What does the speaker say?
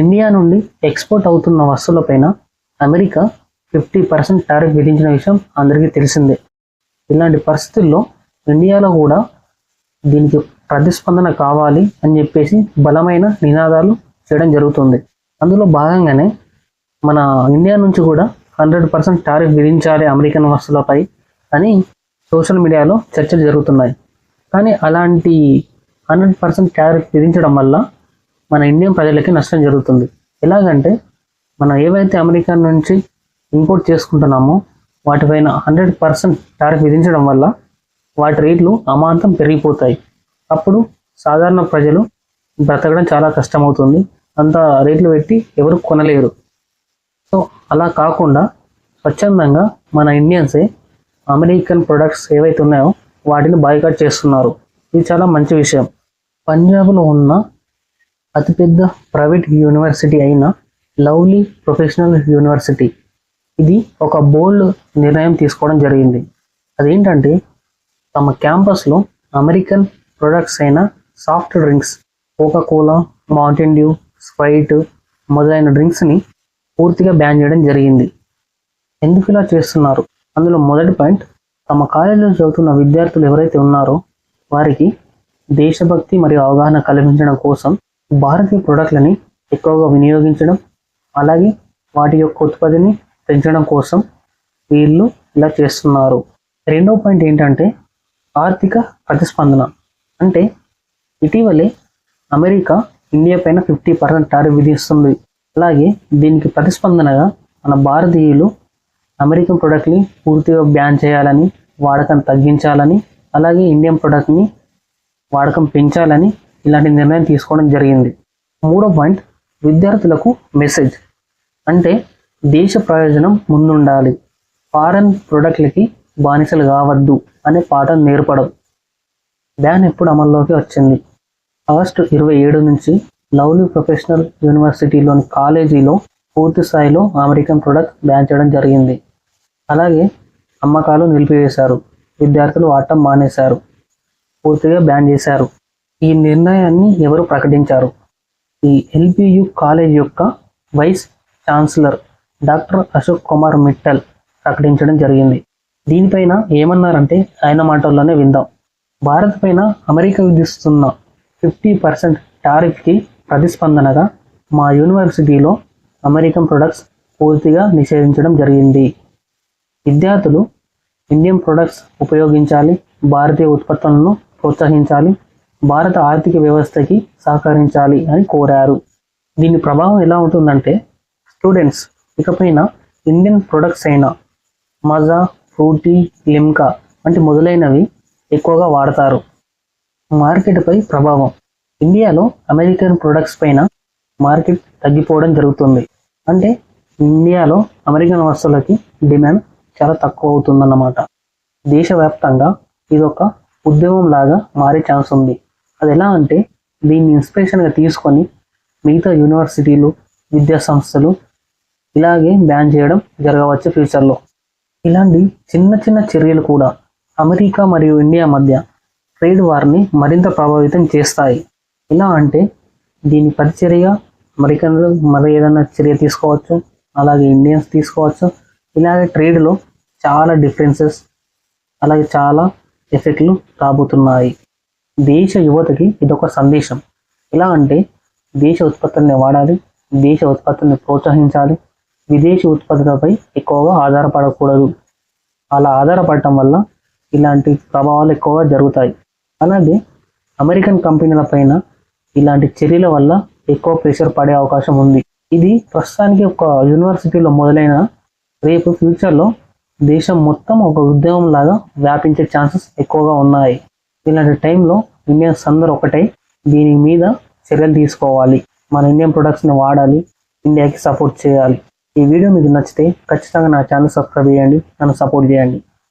India నుండి export అవుతున్న వస్తువులపైన అమెరికా ఫిఫ్టీ పర్సెంట్ టారిఫ్ విధించిన విషయం అందరికీ తెలిసిందే. ఇలాంటి పరిస్థితుల్లో ఇండియాలో కూడా దీనికి ప్రతిస్పందన కావాలి అని చెప్పేసి బలమైన నినాదాలు చేయడం జరుగుతుంది. అందులో భాగంగానే మన ఇండియా నుంచి కూడా హండ్రెడ్ పర్సెంట్ టారిఫ్ విధించాలి అమెరికన్ వస్తువులపై అని సోషల్ మీడియాలో చర్చలు జరుగుతున్నాయి. కానీ అలాంటి హండ్రెడ్ పర్సెంట్ టారిఫ్ విధించడం వల్ల మన ఇండియన్ ప్రజలకి నష్టం జరుగుతుంది. ఎలాగంటే మనం ఏవైతే అమెరికా నుంచి ఇంపోర్ట్ చేసుకుంటున్నామో వాటిపైన హండ్రెడ్ పర్సెంట్ టారిఫ్ విధించడం వల్ల వాటి రేట్లు అమాంతం పెరిగిపోతాయి. అప్పుడు సాధారణ ప్రజలు బ్రతకడం చాలా కష్టమవుతుంది. అంత రేట్లు పెట్టి ఎవరు కొనలేరు. సో అలా కాకుండా స్వచ్ఛందంగా మన ఇండియన్సే అమెరికన్ ప్రొడక్ట్స్ ఏవైతే ఉన్నాయో వాటిని బాయ్కాట్ చేస్తున్నారు. ఇది చాలా మంచి విషయం. పంజాబ్లో ఉన్న అతిపెద్ద ప్రైవేట్ యూనివర్సిటీ అయిన లవ్లీ ప్రొఫెషనల్ యూనివర్సిటీ. ఇది ఒక బోల్డ్ నిర్ణయం తీసుకోవడం జరిగింది. అదేంటంటే తమ క్యాంపస్లో అమెరికన్ ప్రొడక్ట్స్ అయిన soft drinks Coca Cola Mountain Dew Sprite మొదలైన డ్రింక్స్ని పూర్తిగా బ్యాన్ చేయడం జరిగింది. ఎందుకు ఇలా చేస్తున్నారు? అందులో మొదటి పాయింట్ తమ కాలేజీలో చదువుతున్న విద్యార్థులు ఎవరైతే ఉన్నారో వారికి దేశభక్తి మరియు అవగాహన కల్పించడం కోసం భారతీయ ప్రొడక్ట్లని ఎక్కువగా వినియోగించడం అలాగే వాటి యొక్క ఉత్పత్తిని పెంచడం కోసం వీళ్ళు ఇలా చేస్తున్నారు. రెండో పాయింట్ ఏంటంటే ఆర్థిక ప్రతిస్పందన. అంటే ఇటీవలే అమెరికా ఇండియా పైన ఫిఫ్టీ పర్సెంట్ టారిఫ్ విధిస్తుంది. అలాగే దీనికి ప్రతిస్పందనగా మన భారతీయులు అమెరికన్ ప్రొడక్ట్ని పూర్తిగా బ్యాన్ చేయాలని వాడకం తగ్గించాలని అలాగే ఇండియన్ ప్రొడక్ట్ని వాడకం పెంచాలని ఇలాంటి నిర్ణయం తీసుకోవడం జరిగింది. మూడో పాయింట్ విద్యార్థులకు మెసేజ్. అంటే దేశ ప్రయోజనం ముందుండాలి. ఫారెన్ ప్రొడక్ట్లకి బానిసలు కావద్దు అనే పాఠం నేర్పడం. బ్యాన్ ఎప్పుడు అమల్లోకి వచ్చింది? ఆగస్టు ఇరవై ఏడు నుంచి లవ్లీ ప్రొఫెషనల్ యూనివర్సిటీలోని కాలేజీలో పూర్తి స్థాయిలో అమెరికన్ ప్రొడక్ట్ బ్యాన్ చేయడం జరిగింది. అలాగే అమ్మకాలు నిలిపివేశారు. విద్యార్థులు ఆటం మానేశారు. పూర్తిగా బ్యాన్ చేశారు. ఈ నిర్ణయాన్ని ఎవరు ప్రకటించారు? ఈ ఎల్బియు కాలేజ్ యొక్క vice chancellor doctor Ashok Kumar Mittal ప్రకటించడం జరిగింది. దీనిపైన ఏమన్నారంటే ఆయన మాటల్లోనే విందాం. భారత్ పైన అమెరికా విధిస్తున్న ఫిఫ్టీ పర్సెంట్ టారిఫ్కి ప్రతిస్పందనగా మా యూనివర్సిటీలో అమెరికన్ ప్రొడక్ట్స్ పూర్తిగా నిషేధించడం జరిగింది. విద్యార్థులు ఇండియన్ ప్రొడక్ట్స్ ఉపయోగించాలి భారతీయ ఉత్పత్తులను ప్రోత్సహించాలి భారత ఆర్థిక వ్యవస్థకి సహకరించాలి అని కోరారు. దీని ప్రభావం ఎలా ఉంటుందంటే స్టూడెంట్స్ ఇకపైన ఇండియన్ ప్రొడక్ట్స్ అయిన మజా ఫ్రూటీ లిమ్కా వంటి మొదలైనవి ఎక్కువగా వాడతారు. మార్కెట్పై ప్రభావం. ఇండియాలో అమెరికన్ ప్రొడక్ట్స్ పైన మార్కెట్ తగ్గిపోవడం జరుగుతుంది. అంటే ఇండియాలో అమెరికన్ వస్తువులకి డిమాండ్ చాలా తక్కువ అవుతుందన్నమాట. దేశవ్యాప్తంగా ఇది ఒక ఉద్యమం లాగా మారే ఛాన్స్ ఉంది. అది ఎలా అంటే దీన్ని ఇన్స్పిరేషన్గా తీసుకొని మిగతా యూనివర్సిటీలు విద్యా సంస్థలు ఇలాగే బ్యాన్ చేయడం జరగవచ్చు ఫ్యూచర్లో. ఇలాంటి చిన్న చిన్న చర్యలు కూడా అమెరికా మరియు ఇండియా మధ్య ట్రేడ్ వార్ని మరింత ప్రభావితం చేస్తాయి. ఎలా అంటే దీని ప్రతిచర్యగా అమెరికన్లు మరి ఏదైనా చర్య తీసుకోవచ్చు అలాగే ఇండియన్స్ తీసుకోవచ్చు. ఇలాగే ట్రేడ్లో చాలా డిఫరెన్సెస్ అలాగే చాలా ఎఫెక్ట్లు రాబోతున్నాయి. దేశ యువతకి ఇదొక సందేశం. ఎలా అంటే దేశ ఉత్పత్తుల్ని వాడాలి దేశ ఉత్పత్తుల్ని ప్రోత్సహించాలి విదేశీ ఉత్పత్తులపై ఎక్కువగా ఆధారపడకూడదు. అలా ఆధారపడటం వల్ల ఇలాంటి ప్రభావాలు ఎక్కువగా జరుగుతాయి. అలాగే అమెరికన్ కంపెనీల పైన ఇలాంటి చర్యల వల్ల ఎక్కువ ప్రెషర్ పడే అవకాశం ఉంది. ఇది ప్రస్తుతానికి ఒక యూనివర్సిటీలో మొదలైన రేపు ఫ్యూచర్లో దేశం మొత్తం ఒక ఉద్యమం లాగా వ్యాపించే ఛాన్సెస్ ఎక్కువగా ఉన్నాయి. ఇలాంటి టైంలో ఇండియన్స్ అందరూ ఒకటై దీని మీద చర్యలు తీసుకోవాలి. మన ఇండియన్ ప్రొడక్ట్స్ని వాడాలి. ఇండియాకి సపోర్ట్ చేయాలి. ఈ వీడియో మీకు నచ్చితే ఖచ్చితంగా నా ఛానల్ సబ్స్క్రైబ్ చేయండి. నన్ను సపోర్ట్ చేయండి.